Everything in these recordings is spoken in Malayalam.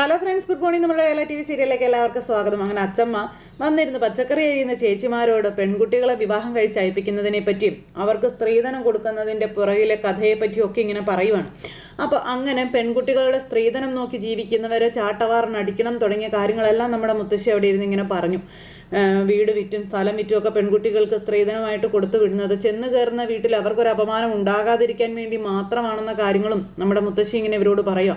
ഹലോ ഫ്രണ്ട്സ് ഗുഡ് മോർണിംഗ് നമ്മുടെ എല്ലാ ടി വി സീരിയലിലേക്ക് എല്ലാവർക്കും സ്വാഗതം. അങ്ങനെ അച്ചമ്മ വന്നിരുന്ന് പച്ചക്കറി എഴുതുന്ന ചേച്ചിമാരോട് പെൺകുട്ടികളെ വിവാഹം കഴിച്ച് അയപ്പിക്കുന്നതിനെ പറ്റിയും അവർക്ക് സ്ത്രീധനം കൊടുക്കുന്നതിന്റെ പുറകിലെ കഥയെ പറ്റിയും ഒക്കെ ഇങ്ങനെ പറയുവാണ്. അപ്പോൾ അങ്ങനെ പെൺകുട്ടികളുടെ സ്ത്രീധനം നോക്കി ജീവിക്കുന്നവരെ ചാട്ടവാറിനടിക്കണം തുടങ്ങിയ കാര്യങ്ങളെല്ലാം നമ്മുടെ മുത്തശ്ശി അവിടെ ഇരുന്ന് ഇങ്ങനെ പറഞ്ഞു. വീട് വിറ്റും സ്ഥലം വിറ്റും ഒക്കെ പെൺകുട്ടികൾക്ക് സ്ത്രീധനമായിട്ട് കൊടുത്തു വിടുന്നത്. ചെന്ന് കയറുന്ന വീട്ടിൽ അവർക്കൊരു അപമാനം ഉണ്ടാകാതിരിക്കാൻ വേണ്ടി മാത്രമാണെന്ന കാര്യങ്ങളും നമ്മുടെ മുത്തശ്ശി ഇങ്ങനെ ഇവരോട് പറയുക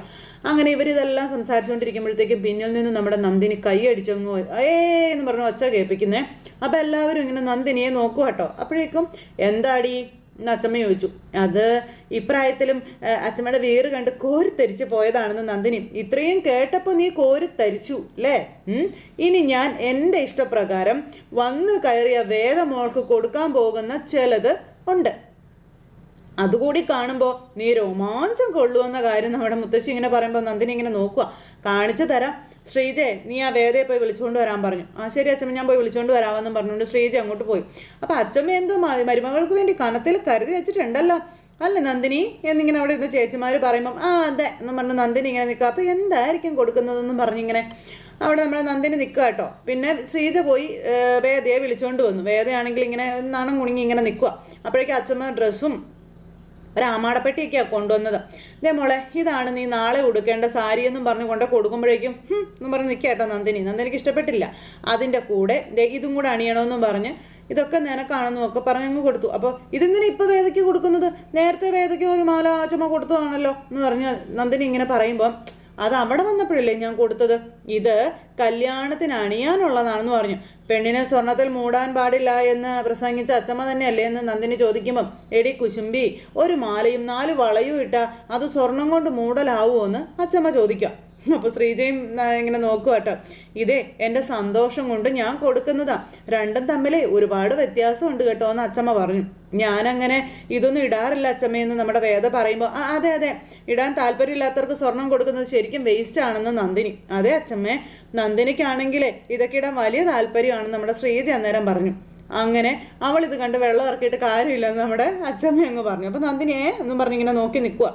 അങ്ങനെ ഇവരിതെല്ലാം സംസാരിച്ചുകൊണ്ടിരിക്കുമ്പോഴത്തേക്കും പിന്നിൽ നിന്ന് നമ്മുടെ നന്ദിനി കൈ അടിച്ചങ്ങ് ഏ എന്ന് പറഞ്ഞു ഒച്ച കേൾപ്പിക്കുന്നേ. അപ്പം എല്ലാവരും ഇങ്ങനെ നന്ദിനിയെ നോക്കുക കേട്ടോ അപ്പോഴേക്കും എന്താടി? എന്ന് അച്ചമ്മ ചോദിച്ചു അത് ഇപ്രായത്തിലും അച്ചമ്മയുടെ വേര് കണ്ട് കോരിത്തരിച്ച് പോയതാണെന്ന് നന്ദിനി ഇത്രയും കേട്ടപ്പോൾ നീ കോരിത്തരിച്ചു അല്ലേ? ഇനി ഞാൻ എന്റെ ഇഷ്ടപ്രകാരം വന്ന് കയറിയ വേദമോൾക്ക് കൊടുക്കാൻ പോകുന്ന ചിലത് ഉണ്ട്. അതുകൂടി കാണുമ്പോൾ നീ രോമാഞ്ചം കൊള്ളുമെന്ന കാര്യം നമ്മുടെ മുത്തശ്ശി ഇങ്ങനെ പറയുമ്പോൾ നന്ദിനി ഇങ്ങനെ നോക്കുക കാണിച്ചു തരാം. ശ്രീജയെ നീ ആ വേദയെ പോയി വിളിച്ചുകൊണ്ട് വരാൻ പറഞ്ഞു. ആ ശരി അച്ഛമ്മ ഞാൻ പോയി വിളിച്ചുകൊണ്ട് വരാമെന്നും പറഞ്ഞുകൊണ്ട് ശ്രീജ അങ്ങോട്ട് പോയി. അപ്പോൾ അച്ഛമ്മ എന്തോ മരുമകൾക്ക് വേണ്ടി കനത്തിൽ കരുതി വെച്ചിട്ടുണ്ടല്ലോ. അല്ല നന്ദിനി? എന്നിങ്ങനെ അവിടെ ഇരുന്ന് ചേച്ചിമാർ പറയുമ്പം ആ അതെ എന്ന് പറഞ്ഞ് നന്ദിനി ഇങ്ങനെ നിൽക്കുക. അപ്പോൾ എന്തായിരിക്കും കൊടുക്കുന്നതെന്നും പറഞ്ഞിങ്ങനെ അവിടെ നമ്മുടെ നന്ദിനി നിൽക്കുക കേട്ടോ. പിന്നെ ശ്രീജ പോയി വേദയെ വിളിച്ചുകൊണ്ട് വന്നു. വേദയാണെങ്കിൽ ഇങ്ങനെ നാണം കുണുങ്ങി ഇങ്ങനെ നിൽക്കുക. അപ്പോഴേക്കും അച്ഛമ്മ ഡ്രസ്സും ഒരു ആമാടപ്പെട്ടിയൊക്കെയാണ് കൊണ്ടുവന്നത്. ഇതേ മോളെ ഇതാണ് നീ നാളെ ഉടുക്കേണ്ട സാരി എന്നും പറഞ്ഞ് കൊണ്ട് കൊടുക്കുമ്പോഴേക്കും എന്നും പറഞ്ഞ് നിൽക്കുക കേട്ടോ നന്ദിനി. നന്ദിനിക്ക് ഇഷ്ടപ്പെട്ടില്ല. അതിന്റെ കൂടെ ഇതും കൂടെ അണിയണമെന്നും പറഞ്ഞ് ഇതൊക്കെ നിനക്കാണെന്നും ഒക്കെ പറഞ്ഞങ്ങ് കൊടുത്തു. അപ്പോൾ ഇതെന്തിനാ ഇപ്പോൾ വേദയ്ക്ക് കൊടുക്കുന്നത്? നേരത്തെ വേദയ്ക്ക് ഒരു മാല ചുമ കൊടുത്തതാണല്ലോ എന്ന് പറഞ്ഞ് നന്ദിനി ഇങ്ങനെ പറയുമ്പോൾ അത് അവിടെ വന്നപ്പോഴല്ലേ ഞാൻ കൊടുത്തത്? ഇത് കല്യാണത്തിന് അണിയാനുള്ളതാണെന്ന് പറഞ്ഞു. പെണ്ണിനെ സ്വർണത്തിൽ മൂടാൻ പാടില്ല എന്ന് പ്രസംഗിച്ച അച്ചമ്മ തന്നെയല്ലേ എന്ന് നന്ദിനി ചോദിക്കുമ്പം എടി കുശുംബി ഒരു മാലയും നാല് വളയും ഇട്ട അത് സ്വർണം കൊണ്ട് മൂടലാവുമോ എന്ന് അച്ചമ്മ ചോദിക്കാം. അപ്പോൾ ശ്രീജയും ഇങ്ങനെ നോക്കുക കേട്ടോ ഇതേ എന്റെ സന്തോഷം കൊണ്ട് ഞാൻ കൊടുക്കുന്നതാ. രണ്ടും തമ്മിലേ ഒരുപാട് വ്യത്യാസമുണ്ട് കേട്ടോ എന്ന് അച്ചമ്മ പറഞ്ഞു. ഞാനങ്ങനെ ഇതൊന്നും ഇടാറില്ല അച്ചമ്മയെന്ന് നമ്മുടെ വേദ പറയുമ്പോൾ ആ അതെ അതെ ഇടാൻ താല്പര്യമില്ലാത്തവർക്ക് സ്വർണം കൊടുക്കുന്നത് ശരിക്കും വേസ്റ്റ് ആണെന്ന് നന്ദിനി. അതെ അച്ചമ്മേ നന്ദിനിക്കാണെങ്കിലേ ഇതൊക്കെ ഇടാൻ വലിയ താല്പര്യമാണെന്ന് നമ്മുടെ ശ്രീജ അന്നേരം പറഞ്ഞു. അങ്ങനെ അവൾ ഇത് കണ്ട് വെള്ളം ഇറക്കിയിട്ട് കാര്യമില്ലെന്ന് നമ്മുടെ അച്ഛമ്മ അങ്ങ് പറഞ്ഞു. അപ്പോൾ നന്ദിനിയെ എന്നും പറഞ്ഞിങ്ങനെ നോക്കി നിൽക്കുക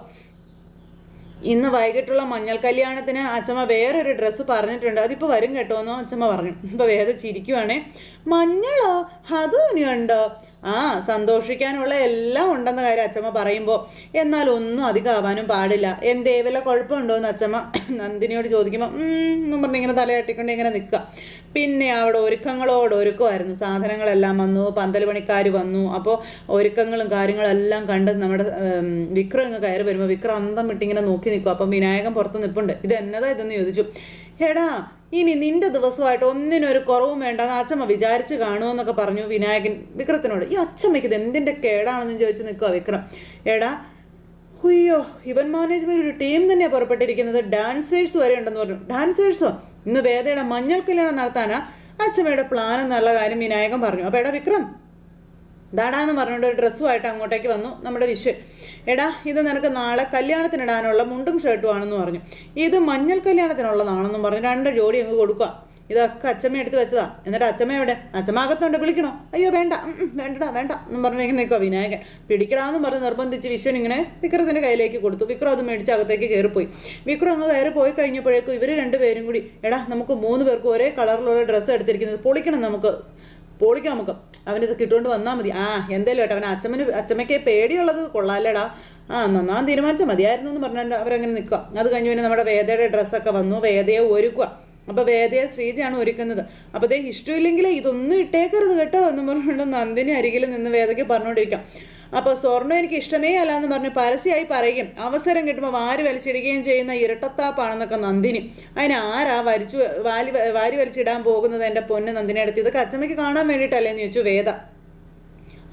ഇന്ന് വൈകിട്ടുള്ള മഞ്ഞൾ കല്യാണത്തിന് അച്ഛമ്മ വേറൊരു ഡ്രസ്സ് പറഞ്ഞിട്ടുണ്ട്. അതിപ്പോൾ വരും കേട്ടോ എന്ന് അച്ഛമ്മ പറഞ്ഞു. ഇപ്പോൾ വേദ ചിരിക്കുവാണേ. മഞ്ഞളോ? അതും ഇനിയുണ്ടോ? ആ സന്തോഷിക്കാനുള്ള എല്ലാം ഉണ്ടെന്ന കാര്യം അച്ചമ്മ പറയുമ്പോൾ എന്നാൽ ഒന്നും അധികം ആവാനും പാടില്ല. എന്തേ വല്ല കുഴപ്പമുണ്ടോ? എന്ന് അച്ചമ്മ നന്ദിനിയോട് ചോദിക്കുമ്പോൾ എന്നും പറഞ്ഞ് ഇങ്ങനെ തലയാട്ടിക്കൊണ്ട് ഇങ്ങനെ നിൽക്കുക പിന്നെ അവിടെ ഒരുക്കങ്ങളോട് ഒരുക്കമായിരുന്നു. സാധനങ്ങളെല്ലാം വന്നു പന്തൽ പണിക്കാർ വന്നു. അപ്പോൾ ഒരുക്കങ്ങളും കാര്യങ്ങളെല്ലാം കണ്ട് നമ്മുടെ വിക്രം ഇങ്ങ് കയറി വരുമ്പോൾ വിക്രം അന്തം വിട്ടിങ്ങനെ നോക്കി നിൽക്കും അപ്പം വിനായകൻ പുറത്ത് നിൽപ്പുണ്ട് ഇത് എന്നതാ ഇതെന്ന് ചോദിച്ചു? എടാ ഇനി നിന്റെ ദിവസമായിട്ട് ഒന്നിനൊരു കുറവും വേണ്ട എന്ന് അച്ഛമ്മ വിചാരിച്ച് കാണുമെന്നൊക്കെ പറഞ്ഞു വിനായകൻ വിക്രത്തിനോട്. ഈ അച്ഛമ്മയ്ക്ക് ഇത് എന്തിന്റെ കേടാണെന്ന് ചോദിച്ച് നിൽക്കുക വിക്രം. എടാ അയ്യോ ഇവൻ മാനേജ്മെന്റ് ഒരു ടീം തന്നെയാണ് പുറപ്പെട്ടിരിക്കുന്നത്. ഡാൻസേഴ്സ് വരെ ഉണ്ടെന്ന് പറഞ്ഞു. ഡാൻസേഴ്സോ? ഇന്ന് വേദയുടെ മഞ്ഞൾ കല്യാണം നടത്താനാ അച്ഛമ്മയുടെ പ്ലാൻ എന്നുള്ള കാര്യം വിനായകൻ പറഞ്ഞു. അപ്പോൾ എടാ വിക്രം ദാടാന്ന് പറഞ്ഞുകൊണ്ട് ഒരു ഡ്രസ്സുമായിട്ട് അങ്ങോട്ടേക്ക് വന്നു. നമ്മുടെ വിശ്വൻ എടാ ഇത് നിനക്ക് നാളെ കല്യാണത്തിനിടാനുള്ള മുണ്ടും ഷർട്ടും ആണെന്ന് പറഞ്ഞു. ഇത് മഞ്ഞൾ കല്യാണത്തിനുള്ളതാണെന്നും പറഞ്ഞു. രണ്ട് ജോഡി അങ്ങ് കൊടുക്കുക. ഇതൊക്കെ അച്ഛമ്മ എടുത്ത് വെച്ചതാ. എന്നിട്ട് അച്ഛമ്മ എവിടെ? അച്ഛമ്മ അകത്തുണ്ട് വിളിക്കണോ? അയ്യോ വേണ്ട. വേണ്ടടാ വേണ്ട എന്ന് പറഞ്ഞിങ്ങനെ നിൽക്കുക വിനായകൻ. പിടിക്കടാന്നും പറഞ്ഞ് നിർബന്ധിച്ച് വിശ്വൻ ഇങ്ങനെ വിക്രത്തിന്റെ കയ്യിലേക്ക് കൊടുത്തു. വിക്രം അത് മേടിച്ച് അകത്തേക്ക് കയറിപ്പോയി. വിക്രം അങ്ങ് കയറി പോയി കഴിഞ്ഞപ്പോഴേക്കും ഇവർ രണ്ടുപേരും കൂടി എടാ നമുക്ക് മൂന്ന് പേർക്കും ഒരേ കളറിലുള്ള ഡ്രസ്സ് എടുത്തിരിക്കുന്നത് പൊളിക്കണം നമുക്ക്. പൊളിക്കാം നമുക്ക്. അവനിത് കിട്ടുകൊണ്ട് വന്നാൽ മതി. ആ എന്തേലും കേട്ടോ അവൻ അച്ഛമ്മന് അച്ഛമ്മയ്ക്ക് പേടിയുള്ളത് കൊള്ളാലേടാ ആ നന്നാൻ തീരുമാനിച്ചാൽ മതിയായിരുന്നു എന്ന് പറഞ്ഞിട്ട് അവരങ്ങനെ നിൽക്കുക അത് കഴിഞ്ഞ് പിന്നെ നമ്മുടെ വേദയുടെ ഡ്രസ്സൊക്കെ വന്നു. വേദയെ ഒരുക്കുക അപ്പോൾ വേദയെ ശ്രീജയാണ് ഒരുക്കുന്നത്. അപ്പോൾ ദേ ഇഷ്ടമില്ലെങ്കിൽ ഇതൊന്നും ഇട്ടേക്കരുത് കേട്ടോ എന്ന് പറഞ്ഞുകൊണ്ട് നന്ദിനി അരികിൽ നിന്ന് വേദയ്ക്ക് പറഞ്ഞുകൊണ്ടിരിക്കാം അപ്പോൾ സ്വർണം എനിക്ക് ഇഷ്ടമേ അല്ല എന്ന് പറഞ്ഞ് പരസ്യമായി പറയുകയും അവസരം കിട്ടുമ്പോൾ വാരി വലിച്ചിടുകയും ചെയ്യുന്ന ഇരട്ടത്താപ്പാണെന്നൊക്കെ നന്ദിനി. അതിന് ആരാ വരിച്ചു വാലി വാരി വലിച്ചിടാൻ പോകുന്നത് എന്റെ പൊന്ന് നന്ദിനി അടുത്ത്? ഇതൊക്കെ അച്ഛമ്മയ്ക്ക് കാണാൻ വേണ്ടിയിട്ടല്ലേ എന്ന് ചോദിച്ചു വേദ.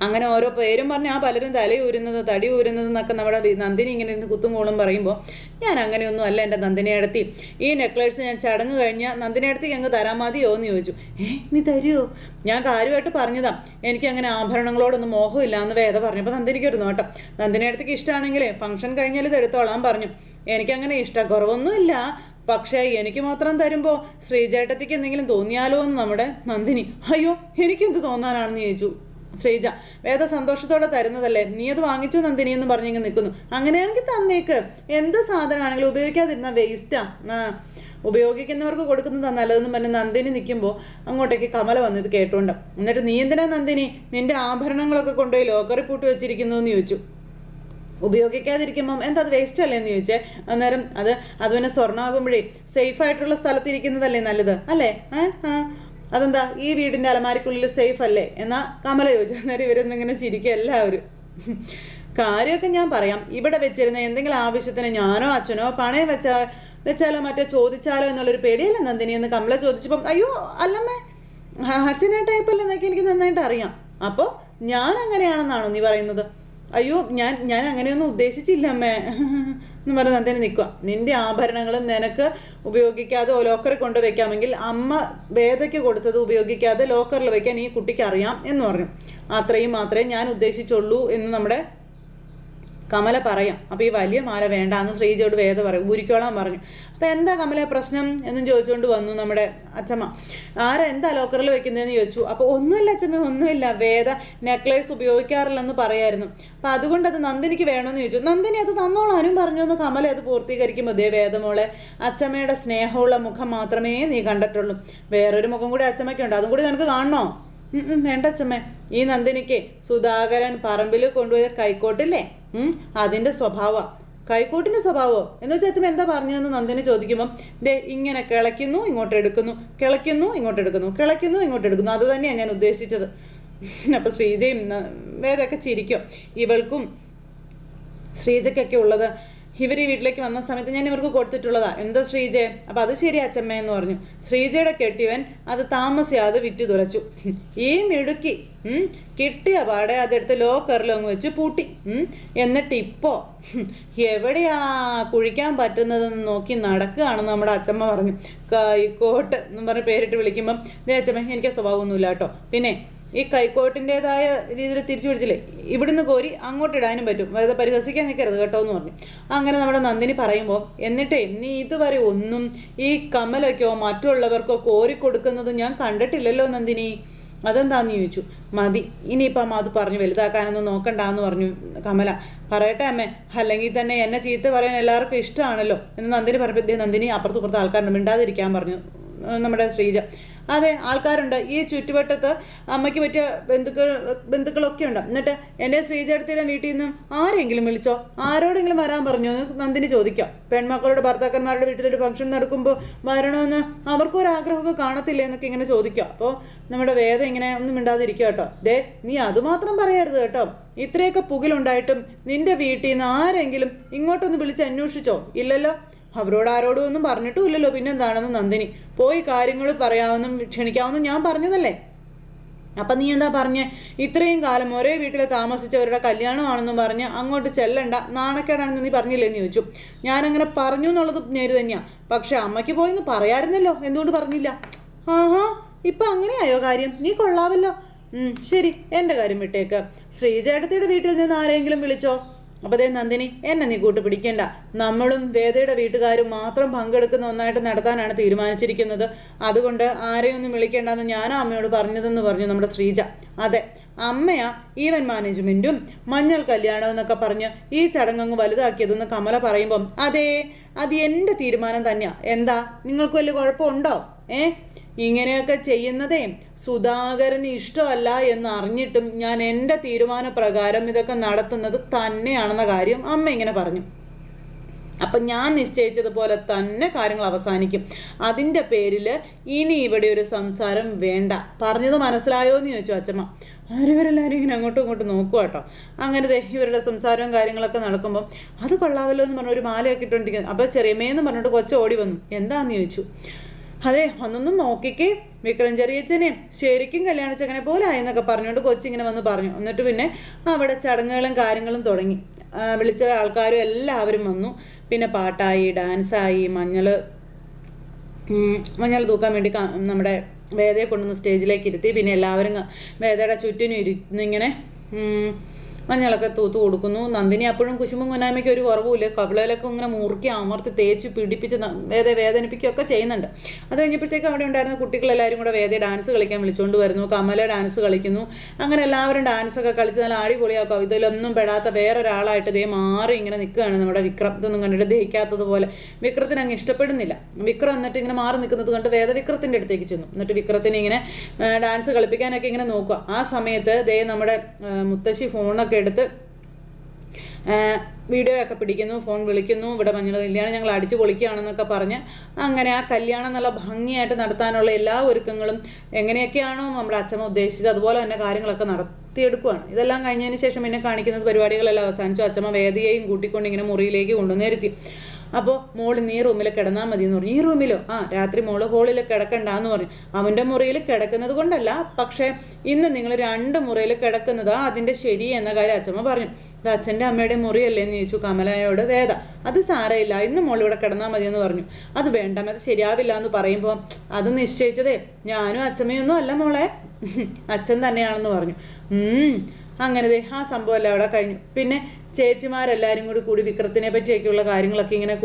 അങ്ങനെ ഓരോ പേരും പറഞ്ഞ് ആ പലരും തലയൂരുന്നത് തടി ഊരുന്നത് എന്നൊക്കെ നമ്മുടെ നന്ദിനി ഇങ്ങനെ ഇരുന്ന് കുത്തും കോളും പറയുമ്പോൾ ഞാൻ അങ്ങനെയൊന്നും അല്ല എന്റെ നന്ദിനി അടുത്തി ഈ നെക്ലേസ് ഞാൻ ചടങ്ങ് കഴിഞ്ഞാൽ നന്ദിനി അടുത്തേക്ക് അങ്ങ് തരാൻ മതിയോ? എന്ന് ചോദിച്ചു. ഏ നീ തരുമോ ഞാൻ കാര്യമായിട്ട് പറഞ്ഞതാ. എനിക്ക് അങ്ങനെ ആഭരണങ്ങളോടൊന്നും മോഹമില്ല എന്ന് വേദ പറഞ്ഞപ്പോൾ നന്ദിനിക്ക് ഒരു നോട്ടം. നന്ദിനി അടുത്തേക്ക് ഇഷ്ടമാണെങ്കിലേ ഫംഗ്ഷൻ കഴിഞ്ഞാൽ ഇത് എടുത്തോളാൻ പറഞ്ഞു. എനിക്കങ്ങനെ ഇഷ്ടക്കുറവൊന്നുമില്ല. പക്ഷേ എനിക്ക് മാത്രം തരുമ്പോൾ ശ്രീചേട്ടത്തിക്ക് എന്തെങ്കിലും തോന്നിയാലോ എന്ന് നമ്മുടെ നന്ദിനി. അയ്യോ എനിക്കെന്ത് തോന്നാനാണെന്ന് ചോദിച്ചു. ശ്രീജ വേദ സന്തോഷത്തോടെ തരുന്നതല്ലേ? നീ അത് വാങ്ങിച്ചു നന്ദിനി എന്ന് പറഞ്ഞിങ്ങ് നിൽക്കുന്നു. അങ്ങനെയാണെങ്കിൽ തന്നേക്ക്. എന്ത് സാധനമാണെങ്കിലും ഉപയോഗിക്കാതിരുന്ന വേസ്റ്റാ ഉപയോഗിക്കുന്നവർക്ക് കൊടുക്കുന്നത് നല്ലതെന്ന് പറഞ്ഞ് നന്ദിനി നിൽക്കുമ്പോൾ അങ്ങോട്ടേക്ക് കമല വന്ന് ഇത് കേട്ടോണ്ട്. എന്നിട്ട് നീ എന്തിനാ നന്ദിനി? നിന്റെ ആഭരണങ്ങളൊക്കെ കൊണ്ടുപോയി ലോക്കറി പൂട്ടി വെച്ചിരിക്കുന്നു എന്ന് ചോദിച്ചു. ഉപയോഗിക്കാതിരിക്കുമ്പം എന്താ അത് വേസ്റ്റ് അല്ലേ? എന്ന് ചോദിച്ചേ. അന്നേരം അത് അത് പിന്നെ സ്വർണമാകുമ്പോഴേ സേഫ് ആയിട്ടുള്ള സ്ഥലത്ത് ഇരിക്കുന്നതല്ലേ നല്ലത്? അല്ലേ? ആ അതെന്താ? ഈ വീടിന്റെ അലമാരിക്കുള്ളിൽ സേഫ് അല്ലേ? എന്നാ കമല ചോദിച്ചു. അന്നേരം ഇവരൊന്നിങ്ങനെ ചിരിക്കുക എല്ലാവരും. കാര്യമൊക്കെ ഞാൻ പറയാം. ഇവിടെ വെച്ചിരുന്ന എന്തെങ്കിലും ആവശ്യത്തിന് ഞാനോ അച്ഛനോ പണയം വെച്ചാ വെച്ചാലോ മറ്റോ ചോദിച്ചാലോ എന്നുള്ളൊരു പേടിയല്ല നന്ദിനി? എന്ന് കമല ചോദിച്ചപ്പം അയ്യോ അല്ലമ്മേ അച്ഛനെ ടൈപ്പല്ല എന്നൊക്കെ എനിക്ക് നന്നായിട്ട് അറിയാം. അപ്പോൾ ഞാൻ അങ്ങനെയാണെന്നാണോ നീ പറയുന്നത്? അയ്യോ ഞാൻ ഞാൻ അങ്ങനെയൊന്നും ഉദ്ദേശിച്ചില്ല അമ്മേ എന്ന് പറഞ്ഞ് നന്ദിനി നിൽക്കുക നിന്റെ ആഭരണങ്ങൾ നിനക്ക് ഉപയോഗിക്കാതെ ലോക്കറിൽ കൊണ്ട് വെക്കാമെങ്കിൽ അമ്മ വേദയ്ക്ക് കൊടുത്തത് ഉപയോഗിക്കാതെ ലോക്കറിൽ വെക്കാൻ ഈ കുട്ടിക്ക് അറിയാം എന്ന് പറഞ്ഞു. അത്രയും മാത്രമേ ഞാൻ ഉദ്ദേശിച്ചുള്ളൂ എന്ന് നമ്മുടെ കമല പറയാം അപ്പോൾ ഈ വലിയ മാല വേണ്ട എന്ന് ശ്രീജയോട് വേദ പറയും ഊരിക്കോളാൻ പറഞ്ഞു. അപ്പോൾ എന്താ കമല പ്രശ്നം എന്നും ചോദിച്ചുകൊണ്ട് വന്നു നമ്മുടെ അച്ഛമ്മ ആരാ എന്താ ലോക്കറിൽ വെക്കുന്നതെന്ന് ചോദിച്ചു. അപ്പോൾ ഒന്നുമില്ല അച്ഛമ്മ ഒന്നുമില്ല. വേദ നെക്ലേസ് ഉപയോഗിക്കാറില്ലെന്ന് പറയായിരുന്നു. അപ്പോൾ അതുകൊണ്ട് അത് നന്ദിനിക്ക് വേണമെന്ന് ചോദിച്ചു. നന്ദിനി അത് തന്നോളാനും പറഞ്ഞു എന്ന് കമല അത് പൂർത്തീകരിക്കുമ്പോൾ ദേ വേദമോളെ അച്ഛമ്മയുടെ സ്നേഹമുള്ള മുഖം മാത്രമേ നീ കണ്ടിട്ടുള്ളൂ. വേറൊരു മുഖം കൂടി അച്ഛമ്മയ്ക്കുണ്ട് അതും കൂടി നിനക്ക് കാണണോ? വേണ്ട അച്ഛമ്മേ ഈ നന്ദിനിക്ക് സുധാകരൻ പറമ്പിൽ കൊണ്ടുപോയ കൈക്കോട്ടില്ലേ? ഉം, അതിന്റെ സ്വഭാവ. കൈക്കോട്ടിന്റെ സ്വഭാവോ? എന്ന് വെച്ചാൽ അച്ഛൻ എന്താ പറഞ്ഞതെന്ന് നന്ദിനി ചോദിക്കുമ്പം ദേ ഇങ്ങനെ കിളയ്ക്കുന്നു ഇങ്ങോട്ട് എടുക്കുന്നു. കിളയ്ക്കുന്നു ഇങ്ങോട്ട് എടുക്കുന്നു. കിളയ്ക്കുന്നു ഇങ്ങോട്ട് എടുക്കുന്നു. അത് തന്നെയാണ് ഞാൻ ഉദ്ദേശിച്ചത്. അപ്പൊ ശ്രീജയും വേദമൊക്കെ ചിരിക്കും. ഇവൾക്കും ശ്രീജയ്ക്കൊക്കെ ഉള്ളത് ഇവർ ഈ വീട്ടിലേക്ക് വന്ന സമയത്ത് ഞാൻ ഇവർക്ക് കൊടുത്തിട്ടുള്ളതാ. എന്താ ശ്രീജയെ അപ്പം അത് ശരി അച്ഛമ്മ എന്ന് പറഞ്ഞു. ശ്രീജയുടെ കെട്ടിയവൻ അത് താമസിയാതെ വിറ്റു തുലച്ചു ഈ മിടുക്കി കിട്ടിയ പാടെ അതെടുത്ത് ലോക്കറിൽ അങ്ങ് വെച്ച് പൂട്ടി. എന്നിട്ട് ഇപ്പോ എവിടെയാ കുഴിക്കാൻ പറ്റുന്നതെന്ന് നോക്കി നടക്കുകയാണെന്ന് നമ്മുടെ അച്ഛമ്മ പറഞ്ഞു. കൈക്കോട്ട് എന്ന് പറഞ്ഞ് പേരിട്ട് വിളിക്കുമ്പം ദേ അച്ഛമ്മ എനിക്ക് സ്വഭാവമൊന്നുമില്ല കേട്ടോ. പിന്നെ ഈ കൈക്കോട്ടിന്റെതായ രീതിയിൽ തിരിച്ചു പിടിച്ചില്ലേ? ഇവിടുന്ന് കോരി അങ്ങോട്ട് ഇടാനും പറ്റും. വെറുതെ പരിഹസിക്കാൻ നിൽക്കരുത് കേട്ടോ എന്ന് പറഞ്ഞു. അങ്ങനെ നമ്മുടെ നന്ദിനി പറയുമ്പോൾ എന്നിട്ടേ നീ ഇതുവരെ ഒന്നും ഈ കമലയ്ക്കോ മറ്റുള്ളവർക്കോ കോരി കൊടുക്കുന്നത് ഞാൻ കണ്ടിട്ടില്ലല്ലോ നന്ദിനി. അതെന്താന്ന് ചോദിച്ചു? മതി ഇനിയിപ്പം അത് പറഞ്ഞു വലുതാക്കാനൊന്നും നോക്കണ്ടെന്ന് പറഞ്ഞു കമല. പറയട്ടെ അമ്മേ അല്ലെങ്കിൽ തന്നെ എന്നെ ചീത്ത പറയാൻ എല്ലാവർക്കും ഇഷ്ടമാണല്ലോ എന്ന് നന്ദിനി പറഞ്ഞപ്പോൾ നന്ദിനി അപ്പുറത്തും ഇപ്പുറത്ത് ആൾക്കാരുണ്ട് മിണ്ടാതിരിക്കാൻ പറഞ്ഞു. നമ്മുടെ ശ്രീജ. അതെ ആൾക്കാരുണ്ട്. ഈ ചുറ്റുവട്ടത്ത് അമ്മയ്ക്ക് പറ്റിയ ബന്ധുക്കൾ ബന്ധുക്കളൊക്കെ ഉണ്ട്. എന്നിട്ട് എന്റെ ശ്രീചേട്ടത്തിയുടെ വീട്ടിൽ നിന്നും ആരെങ്കിലും വിളിച്ചോ? ആരോടെങ്കിലും വരാൻ പറഞ്ഞോ? നന്ദിനി ചോദിക്കാം. പെൺമക്കളുടെ ഭർത്താക്കന്മാരുടെ വീട്ടിലൊരു ഫംഗ്ഷൻ നടക്കുമ്പോൾ വരണമെന്ന് അവർക്കും ഒരു ആഗ്രഹമൊക്കെ കാണത്തില്ലേ എന്നൊക്കെ ഇങ്ങനെ ചോദിക്കാം. അപ്പോൾ നമ്മുടെ വേദ ഇങ്ങനെ ഒന്നും മിണ്ടാതിരിക്കുക കേട്ടോ. ദേ നീ അതുമാത്രം പറയരുത് കേട്ടോ. ഇത്രയൊക്കെ പുകിലുണ്ടായിട്ടും നിന്റെ വീട്ടിൽ നിന്ന് ആരെങ്കിലും ഇങ്ങോട്ടൊന്ന് വിളിച്ച് അന്വേഷിച്ചോ? ഇല്ലല്ലോ? അവരോട് ആരോടും ഒന്നും പറഞ്ഞിട്ടുമില്ലല്ലോ. പിന്നെന്താണെന്ന് നന്ദിനി? പോയി കാര്യങ്ങൾ പറയാമെന്നും ക്ഷണിക്കാമെന്നും ഞാൻ പറഞ്ഞതല്ലേ? അപ്പം നീ എന്താ പറഞ്ഞേ? ഇത്രയും കാലം ഒരേ വീട്ടിൽ താമസിച്ചവരുടെ കല്യാണമാണെന്നും പറഞ്ഞ് അങ്ങോട്ട് ചെല്ലണ്ട നാണക്കേടാണെന്ന് നീ പറഞ്ഞില്ലേന്ന് ചോദിച്ചു. ഞാനങ്ങനെ പറഞ്ഞു എന്നുള്ളത് നേര് തന്നെയാണ് പക്ഷെ അമ്മയ്ക്ക് പോയെന്ന് പറയാറുന്നല്ലോ എന്തുകൊണ്ട് പറഞ്ഞില്ല? ആഹാ ഇപ്പം അങ്ങനെയായോ കാര്യം? നീ കൊള്ളാവല്ലോ. ശരി എന്റെ കാര്യം വിട്ടേക്ക്. ശ്രീജേട്ടത്തിയുടെ വീട്ടിൽ നിന്ന് ആരെങ്കിലും വിളിച്ചോ? അപ്പോൾ അതേ നന്ദിനി എന്നെ നീ കൂട്ട് പിടിക്കേണ്ട. നമ്മളും വേദയുടെ വീട്ടുകാരും മാത്രം പങ്കെടുക്കുന്ന ഒന്നായിട്ട് നടത്താനാണ് തീരുമാനിച്ചിരിക്കുന്നത്. അതുകൊണ്ട് ആരെയൊന്നും വിളിക്കേണ്ടെന്ന് ഞാനാ അമ്മയോട് പറഞ്ഞതെന്ന് പറഞ്ഞു നമ്മുടെ ശ്രീജ. അതെ അമ്മയാ ഈവൻ മാനേജ്മെന്റും മഞ്ഞൾ കല്യാണം എന്നൊക്കെ പറഞ്ഞ് ഈ ചടങ്ങങ്ങ് വലുതാക്കിയതെന്ന് കമല പറയുമ്പം അതെ അത് എന്റെ തീരുമാനം തന്നെയാ. എന്താ നിങ്ങൾക്ക് വലിയ കുഴപ്പമുണ്ടോ? ഏ? ഇങ്ങനെയൊക്കെ ചെയ്യുന്നതേ സുധാകരന് ഇഷ്ടമല്ല എന്ന് അറിഞ്ഞിട്ടും ഞാൻ എന്റെ തീരുമാനപ്രകാരം ഇതൊക്കെ നടത്തുന്നത് തന്നെയാണെന്ന കാര്യം അമ്മ ഇങ്ങനെ പറഞ്ഞു. അപ്പം ഞാൻ നിശ്ചയിച്ചതുപോലെ തന്നെ കാര്യങ്ങൾ അവസാനിക്കും. അതിന്റെ പേരിൽ ഇനി ഇവിടെ ഒരു സംസാരം വേണ്ട. പറഞ്ഞത് മനസ്സിലായോ എന്ന് ചോദിച്ചു അച്ഛമ്മ. അവരിവരെല്ലാവരും ഇങ്ങനെ അങ്ങോട്ടും ഇങ്ങോട്ടും നോക്കുക കേട്ടോ അങ്ങനെ ഇവരുടെ സംസാരവും കാര്യങ്ങളൊക്കെ നടക്കുമ്പോൾ അത് കൊള്ളാവല്ലോ എന്ന് പറഞ്ഞ ഒരു മാലയൊക്കെ ഇട്ടുകൊണ്ടിരിക്കുന്നത് അപ്പോൾ ചെറിയമേന്ന് പറഞ്ഞിട്ട് കൊച്ചു ഓടി വന്നു. എന്താന്ന് ചോദിച്ചു. അതെ ഒന്നൊന്നും നോക്കിക്കേ. വിക്രം ചെറിയച്ഛനെ ശരിക്കും കല്യാണിച്ചങ്ങനെ പോലെ ആയെന്നൊക്കെ പറഞ്ഞുകൊണ്ട് കൊച്ചിങ്ങനെ വന്ന് പറഞ്ഞു. എന്നിട്ട് പിന്നെ അവിടെ ചടങ്ങുകളും കാര്യങ്ങളും തുടങ്ങി. വിളിച്ച ആൾക്കാരും എല്ലാവരും വന്നു. പിന്നെ പാട്ടായി ഡാൻസായി മഞ്ഞൾ മഞ്ഞൾ തൂക്കാൻ വേണ്ടി നമ്മുടെ വേദയെ കൊണ്ടുവന്ന് സ്റ്റേജിലേക്ക് ഇരുത്തി. പിന്നെ എല്ലാവരും വേദയുടെ ചുറ്റിനും ഇരുന്നിങ്ങനെ മഞ്ഞളൊക്കെ തൂത്ത് കൊടുക്കുന്നു. നന്ദിനി അപ്പോഴും കുശുമ്പും കുനാമയ്ക്ക് ഒരു കുറവുമില്ല. കവിളയിലൊക്കെ ഇങ്ങനെ മുറുക്കി അമർത്തി തേച്ച് പിടിപ്പിച്ച് വേദ വേദനിപ്പിക്കുകയൊക്കെ ചെയ്യുന്നുണ്ട്. അത് കഴിഞ്ഞപ്പോഴത്തേക്ക് അവിടെ ഉണ്ടായിരുന്ന കുട്ടികളെല്ലാവരും കൂടെ വേദ ഡാൻസ് കളിക്കാൻ വിളിച്ചുകൊണ്ട് വരുന്നു. കമല ഡാൻസ് കളിക്കുന്നു. അങ്ങനെ എല്ലാവരും ഡാൻസൊക്കെ കളിച്ച് നല്ല അടിപൊളിയാക്കും ഇതിലൊന്നും പെടാത്ത വേറൊരാളായിട്ട് ദേ മാറി ഇങ്ങനെ നിൽക്കുകയാണ് നമ്മുടെ വിക്രം. ഇതൊന്നും കണ്ടിട്ട് ദഹിക്കാത്തതുപോലെ. വിക്രത്തിന് അങ്ങ് ഇഷ്ടപ്പെടുന്നില്ല. വിക്രം എന്നിട്ട് ഇങ്ങനെ മാറി നിൽക്കുന്നത് കണ്ട് വേദ വിക്രത്തിന്റെ അടുത്തേക്ക് ചെന്നു. എന്നിട്ട് വിക്രത്തിനെ ഇങ്ങനെ ഡാൻസ് കളിപ്പിക്കാനൊക്കെ ഇങ്ങനെ നോക്കുക. ആ സമയത്ത് ദേ നമ്മുടെ മുത്തശ്ശി ഫോണൊക്കെ എടുത്ത് വീഡിയോ ഒക്കെ പിടിക്കുന്നു ഫോൺ വിളിക്കുന്നു ഇവിടെ മഞ്ഞൾ കല്യാണം ഞങ്ങൾ അടിച്ചു പൊളിക്കുകയാണെന്നൊക്കെ പറഞ്ഞ് അങ്ങനെ ആ കല്യാണം നല്ല ഭംഗിയായിട്ട് നടത്താനുള്ള എല്ലാ ഒരുക്കങ്ങളും എങ്ങനെയൊക്കെയാണോ നമ്മുടെ അച്ഛമ്മ ഉദ്ദേശിച്ചത്. അതുപോലെ തന്നെ കാര്യങ്ങളൊക്കെ നടത്തിയെടുക്കുകയാണ് ഇതെല്ലാം കഴിഞ്ഞതിന് ശേഷം പിന്നെ കാണിക്കുന്നത് പരിപാടികളെല്ലാം അവസാനിച്ചു. അച്ഛമ്മ വേദിയെയും കൂട്ടിക്കൊണ്ട് ഇങ്ങനെ മുറിയിലേക്ക് കൊണ്ടുവന്നിരുത്തി അപ്പോൾ മോൾ നീ റൂമിൽ കിടന്നാൽ മതി എന്ന് പറഞ്ഞു. ഈ റൂമിലോ ആ രാത്രി മോൾ ഹോളിൽ കിടക്കണ്ടെന്ന് പറഞ്ഞു. അവന്റെ മുറിയിൽ കിടക്കുന്നത് കൊണ്ടല്ല പക്ഷേ ഇന്ന് നിങ്ങൾ രണ്ട് മുറിയിൽ കിടക്കുന്നതാ അതിന്റെ ശരി എന്ന കാര്യം അച്ഛമ്മ പറഞ്ഞു. ഇത് അച്ഛന്റെ അമ്മയുടെ മുറിയല്ലേ എന്ന് ചോദിച്ചു കമലയോട് വേദ. അത് സാരയില്ല ഇന്ന് മോൾ ഇവിടെ കിടന്നാൽ മതി എന്ന് പറഞ്ഞു. അത് വേണ്ട അത് ശരിയാവില്ല എന്ന് പറയുമ്പോൾ അത് നിശ്ചയിച്ചതേ ഞാനും അച്ഛമ്മയൊന്നും അല്ല മോളെ. അച്ഛൻ തന്നെയാണെന്ന് പറഞ്ഞു. അങ്ങനെ ആ സംഭവമല്ല അവിടെ കഴിഞ്ഞു. പിന്നെ ചേച്ചിമാരെല്ലാവരും കൂടി കൂടി വിക്രത്തിനെ പറ്റിയൊക്കെയുള്ള കാര്യങ്ങളൊക്കെ ഇങ്ങനെ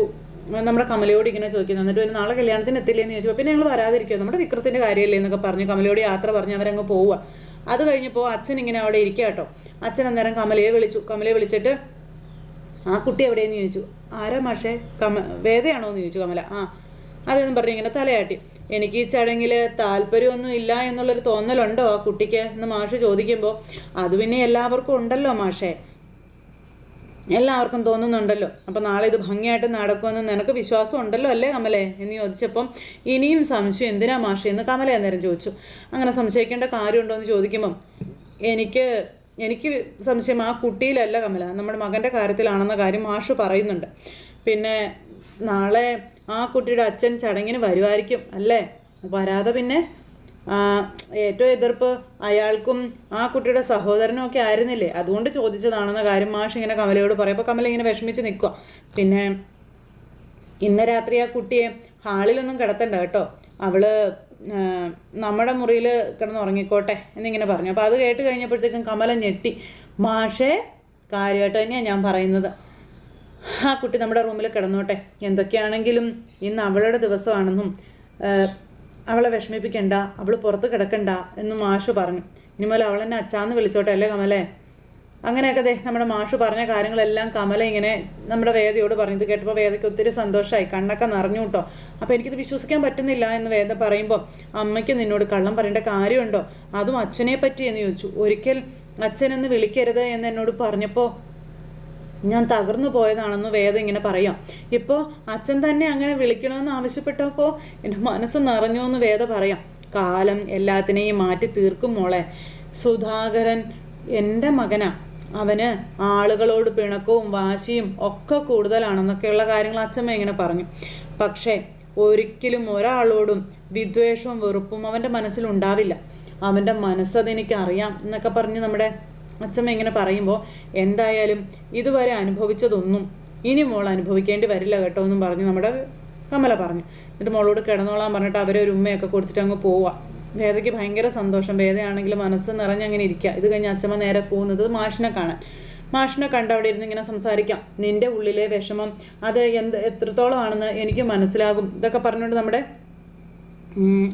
നമ്മുടെ കമലയോട് ഇങ്ങനെ ചോദിക്കുന്നു. എന്നിട്ട് ഒരു നാളെ കല്യാണത്തിന് എത്തില്ലേന്ന് ചോദിച്ചപ്പോൾ പിന്നെ ഞങ്ങൾ വരാതിരിക്കുക നമ്മുടെ വിക്രത്തിന്റെ കാര്യമല്ലേ എന്നൊക്കെ പറഞ്ഞു. കമലയോട് യാത്ര പറഞ്ഞ് അവരങ്ങ് പോവുക അത് കഴിഞ്ഞപ്പോൾ അച്ഛൻ ഇങ്ങനെ അവിടെ ഇരിക്കുക കേട്ടോ അച്ഛൻ അന്നേരം കമലയെ വിളിച്ചു. കമലയെ വിളിച്ചിട്ട് ആ കുട്ടി എവിടെയെന്ന് ചോദിച്ചു. ആരാ മാഷേ? കമ വേദയാണോ എന്ന് ചോദിച്ചു കമല. ആ അതെന്ന് പറഞ്ഞു ഇങ്ങനെ തലയാട്ടി. എനിക്ക് ഈ ചടങ്ങിൽ താല്പര്യമൊന്നും ഇല്ല എന്നുള്ളൊരു തോന്നലുണ്ടോ ആ കുട്ടിക്ക്? എന്ന് മാഷ് ചോദിക്കുമ്പോൾ അത് പിന്നെ എല്ലാവർക്കും ഉണ്ടല്ലോ മാഷേ. എല്ലാവർക്കും തോന്നുന്നുണ്ടല്ലോ. അപ്പോൾ നാളെ ഇത് ഭംഗിയായിട്ട് നടക്കുമെന്ന് നിനക്ക് വിശ്വാസം ഉണ്ടല്ലോ അല്ലേ കമലേ? എന്ന് ചോദിച്ചപ്പം ഇനിയും സംശയം എന്തിനാ മാഷേ? എന്ന് കമല അന്നേരം ചോദിച്ചു. അങ്ങനെ സംശയിക്കേണ്ട കാര്യമുണ്ടോ? എന്ന് ചോദിക്കുമ്പം എനിക്ക് എനിക്ക് സംശയം ആ കുട്ടിയിലല്ല കമല. നമ്മുടെ മകന്റെ കാര്യത്തിലാണെന്ന കാര്യം മാഷ് പറയുന്നുണ്ട്. പിന്നെ നാളെ ആ കുട്ടിയുടെ അച്ഛൻ ചടങ്ങിന് വരുമായിരിക്കും അല്ലേ? വരാതെ പിന്നെ ഏറ്റവും എതിർപ്പ് അയാൾക്കും ആ കുട്ടിയുടെ സഹോദരനും ഒക്കെ ആയിരുന്നില്ലേ? അതുകൊണ്ട് ചോദിച്ചതാണെന്ന കാര്യം മാഷ് ഇങ്ങനെ കമലയോട് പറയും. കമല ഇങ്ങനെ വിഷമിച്ച് നിൽക്കുക പിന്നെ ഇന്ന് രാത്രി ആ കുട്ടിയെ ഹാളിലൊന്നും കിടത്തണ്ട കേട്ടോ. അവൾ നമ്മുടെ മുറിയിൽ കിടന്നുറങ്ങിക്കോട്ടെ എന്നിങ്ങനെ പറഞ്ഞു. അപ്പോൾ അത് കേട്ട് കഴിഞ്ഞപ്പോഴത്തേക്കും കമല ഞെട്ടി. മാഷേ കാര്യമായിട്ട് തന്നെയാണ് ഞാൻ പറയുന്നത്. ആ കുട്ടി നമ്മുടെ റൂമിൽ കിടന്നോട്ടെ. എന്തൊക്കെയാണെങ്കിലും ഇന്ന് അവളുടെ ദിവസമാണെന്നും അവളെ വിഷമിപ്പിക്കണ്ട അവൾ പുറത്ത് കിടക്കണ്ട എന്ന് മാഷ് പറഞ്ഞു. ഇനി മുതൽ എന്നെ അച്ചാന്ന് വിളിച്ചോട്ടെ അല്ലേ കമലേ? അങ്ങനെയൊക്കെ ദേ നമ്മുടെ മാഷ് പറഞ്ഞ കാര്യങ്ങളെല്ലാം കമല ഇങ്ങനെ നമ്മുടെ വേദയോട് പറഞ്ഞു. ഇത് കേട്ടപ്പോൾ വേദയ്ക്ക് ഒത്തിരി സന്തോഷമായി കണ്ണൊക്കെ നിറഞ്ഞു കേട്ടോ അപ്പോൾ എനിക്കിത് വിശ്വസിക്കാൻ പറ്റുന്നില്ല എന്ന് വേദ പറയുമ്പോൾ അമ്മയ്ക്ക് നിന്നോട് കള്ളം പറയേണ്ട കാര്യമുണ്ടോ? അതും അച്ഛനെ പറ്റി എന്ന് ചോദിച്ചു. ഒരിക്കൽ അച്ഛനെന്ന് വിളിക്കരുത് എന്ന് എന്നോട് പറഞ്ഞപ്പോൾ ഞാൻ തകർന്നു പോയതാണെന്ന് വേദം ഇങ്ങനെ പറയാം. ഇപ്പോൾ അച്ഛൻ തന്നെ അങ്ങനെ വിളിക്കണമെന്ന് ആവശ്യപ്പെട്ടപ്പോൾ എന്റെ മനസ്സ് നിറഞ്ഞു എന്ന് വേദ പറയാം. കാലം എല്ലാത്തിനെയും മാറ്റി തീർക്കും മോളെ. സുധാകരൻ എന്റെ മകനാ. അവന് ആളുകളോട് പിണക്കവും വാശിയും ഒക്കെ കൂടുതലാണെന്നൊക്കെയുള്ള കാര്യങ്ങൾ അച്ഛമ്മ ഇങ്ങനെ പറഞ്ഞു. പക്ഷേ ഒരിക്കലും ഒരാളോടും വിദ്വേഷവും വെറുപ്പും അവന്റെ മനസ്സിലുണ്ടാവില്ല. അവന്റെ മനസ്സതെനിക്കറിയാം എന്നൊക്കെ പറഞ്ഞ് നമ്മുടെ അച്ഛമ്മ ഇങ്ങനെ പറയുമ്പോൾ എന്തായാലും ഇതുവരെ അനുഭവിച്ചതൊന്നും ഇനി മോൾ അനുഭവിക്കേണ്ടി വരില്ല കേട്ടോ എന്നും പറഞ്ഞ് നമ്മുടെ കമല പറഞ്ഞു. എന്നിട്ട് മോളോട് കിടന്നോളാൻ പറഞ്ഞിട്ട് അവരെ ഒരു ഉമ്മയൊക്കെ കൊടുത്തിട്ട് അങ്ങ് പോവാം. വേദയ്ക്ക് ഭയങ്കര സന്തോഷം. വേദയാണെങ്കിൽ മനസ്സ് നിറഞ്ഞങ്ങനെ ഇരിക്കുക ഇത് കഴിഞ്ഞ് അച്ഛമ്മ നേരെ പോകുന്നത് മാഷിനെ കാണാൻ. മാഷിനെ കണ്ട് അവിടെ ഇരുന്ന് ഇങ്ങനെ സംസാരിക്കാം. നിന്റെ ഉള്ളിലെ വിഷമം അത് എന്ത് എത്രത്തോളമാണെന്ന് എനിക്ക് മനസ്സിലാകും ഇതൊക്കെ പറഞ്ഞുകൊണ്ട് നമ്മുടെ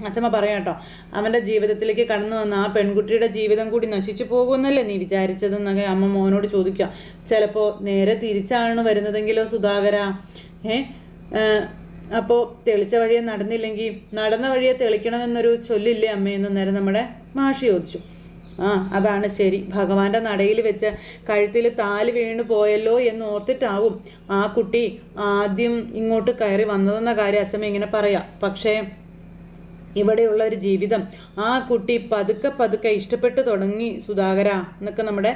അച്ഛമ്മ പറയാം കേട്ടോ. അവന്റെ ജീവിതത്തിലേക്ക് കടന്നു വന്ന ആ പെൺകുട്ടിയുടെ ജീവിതം കൂടി നശിച്ചു പോകുമെന്നല്ലേ നീ വിചാരിച്ചതെന്നൊക്കെ അമ്മ മോനോട് ചോദിക്കുക. ചിലപ്പോൾ നേരെ തിരിച്ചാണ് വരുന്നതെങ്കിലോ സുധാകര. ഏ? അപ്പോൾ തെളിച്ച വഴിയെ നടന്നില്ലെങ്കിൽ നടന്ന വഴിയെ തെളിക്കണമെന്നൊരു ചൊല്ലില്ലേ അമ്മയെന്ന് നേരം നമ്മുടെ മാഷി ചോദിച്ചു. ആ അതാണ് ശരി. ഭഗവാന്റെ നടയിൽ വെച്ച് കഴുത്തിൽ താൽ വീണ് പോയല്ലോ എന്ന് ഓർത്തിട്ടാവും ആ കുട്ടി ആദ്യം ഇങ്ങോട്ട് കയറി വന്നതെന്ന കാര്യം അച്ഛമ്മ ഇങ്ങനെ പറയാം. പക്ഷേ ഇവിടെയുള്ള ഒരു ജീവിതം. ആ കുട്ടി പതുക്കെ പതുക്കെ ഇഷ്ടപ്പെട്ടു തുടങ്ങി സുധാകര എന്നൊക്കെ നമ്മുടെ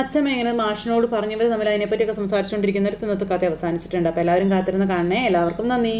അച്ഛമ്മ ഇങ്ങനെ മാഷിനോട് പറഞ്ഞവർ നമ്മൾ അതിനെപ്പറ്റിയൊക്കെ സംസാരിച്ചുകൊണ്ടിരിക്കുന്നവർ ഇന്നത്തെ കഥ അവസാനിച്ചിട്ടുണ്ട്. അപ്പോൾ എല്ലാവരും കാത്തിരുന്ന് കാണണേ. എല്ലാവർക്കും നന്ദി.